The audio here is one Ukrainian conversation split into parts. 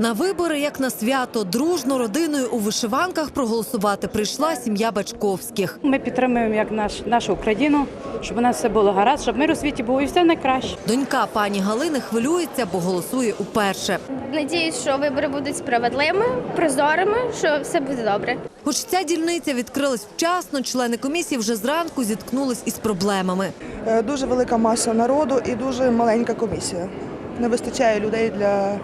На вибори, як на свято, дружно родиною у вишиванках проголосувати прийшла сім'я Бачковських. Ми підтримуємо як наш, нашу Україну, щоб у нас все було гаразд, щоб мир у світі був і все найкраще. Донька пані Галини хвилюється, бо голосує уперше. Надіюсь, що вибори будуть справедливими, прозорими, що все буде добре. Хоч ця дільниця відкрилась вчасно, члени комісії вже зранку зіткнулись із проблемами. Е, Дуже велика маса народу і дуже маленька комісія. Не вистачає людей для,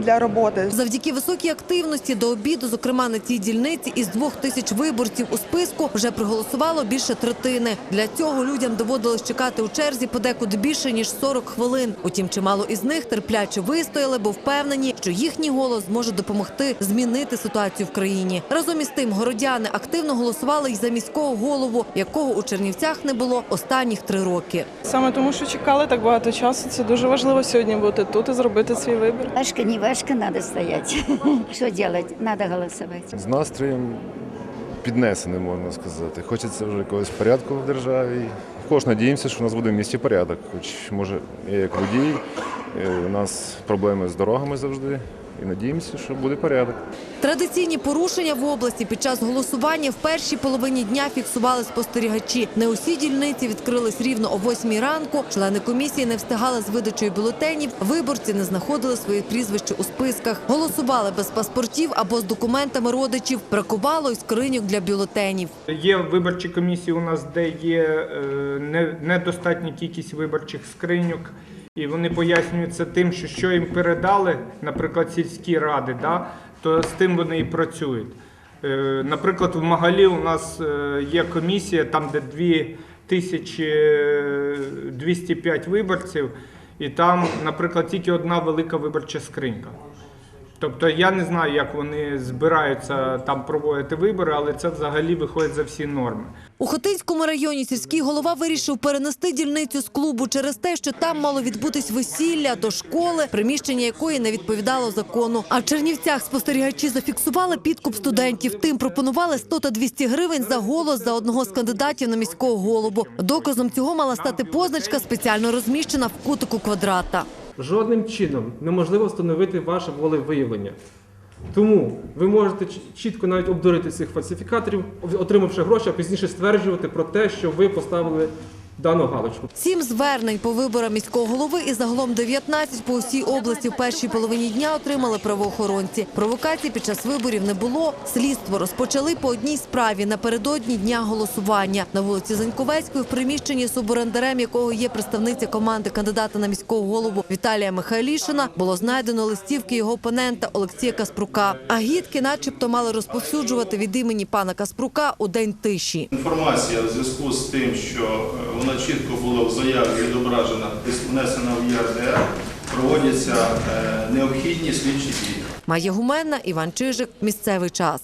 для роботи. Завдяки високій активності до обіду, зокрема на цій дільниці, із двох тисяч виборців у списку вже проголосувало більше третини. Для цього людям доводилось чекати у черзі подекуди більше ніж 40 хвилин. Утім, чимало із них терпляче вистояли, бо впевнені, що їхній голос зможе допомогти змінити ситуацію в країні. Разом із тим, городяни активно голосували й за міського голову, якого у Чернівцях не було останніх три роки. Саме тому, що чекали так багато часу, це дуже важливо сьогодні бути тут і зробити свій вибір. Важко, не важко, надо стоять. Что делать? Надо голосовать. з настроєм піднесеним, можна сказати. Хочеться вже якогось порядку в державі. Також надіємося, що у нас буде в місті порядок. Хоч може я як водій, у нас проблеми з дорогами завжди. І надіємося, що буде порядок. Традиційні порушення в області під час голосування в першій половині дня фіксували спостерігачі. Не усі дільниці відкрились рівно о 8 ранку. Члени комісії не встигали з видачею бюлетенів. Виборці не знаходили свої прізвища у списках. Голосували без паспортів або з документами родичів. Бракувало й скриньок для бюлетенів. Є виборчі комісії у нас, де є е, не- недостатня кількість виборчих скриньок, і вони пояснюють це тим, що що їм передали, наприклад, сільські ради, да, то з тим вони і працюють. Е, Наприклад, в Магалі у нас е, є комісія, там де 2205 виборців, і там, наприклад, тільки одна велика виборча скринька. Тобто я не знаю, як вони збираються там проводити вибори, але це взагалі виходить за всі норми. У Хотинському районі сільський голова вирішив перенести дільницю з клубу через те, що там мало відбутись весілля до школи, приміщення якої не відповідало закону. А в Чернівцях спостерігачі зафіксували підкуп студентів. Тим пропонували 100 та 200 гривень за голос за одного з кандидатів на міського голову. Доказом цього мала стати позначка, спеціально розміщена в кутику квадрата. Жодним чином неможливо встановити ваше волевиявлення. Тому ви можете чітко навіть обдурити цих фальсифікаторів, отримавши гроші, а пізніше стверджувати про те, що ви поставили дану галочку. Сім звернень по виборам міського голови і загалом 19 по усій області в першій половині дня отримали правоохоронці. Провокацій під час виборів не було. Слідство розпочали по одній справі напередодні дня голосування на вулиці Заньковецької в приміщенні суборендарем, якого є представниця команди кандидата на міського голову Віталія Михайлішина, було знайдено листівки його опонента Олексія Каспрука. Агітки, начебто, мали розповсюджувати від імені пана Каспрука у день тиші. Інформація в зв'язку з тим, що е, вона чітко була в заяві відображена, внесена в ЄРДР, проводяться е, необхідні слідчі дії. Майя Гуменна, Іван Чижик. Місцевий час.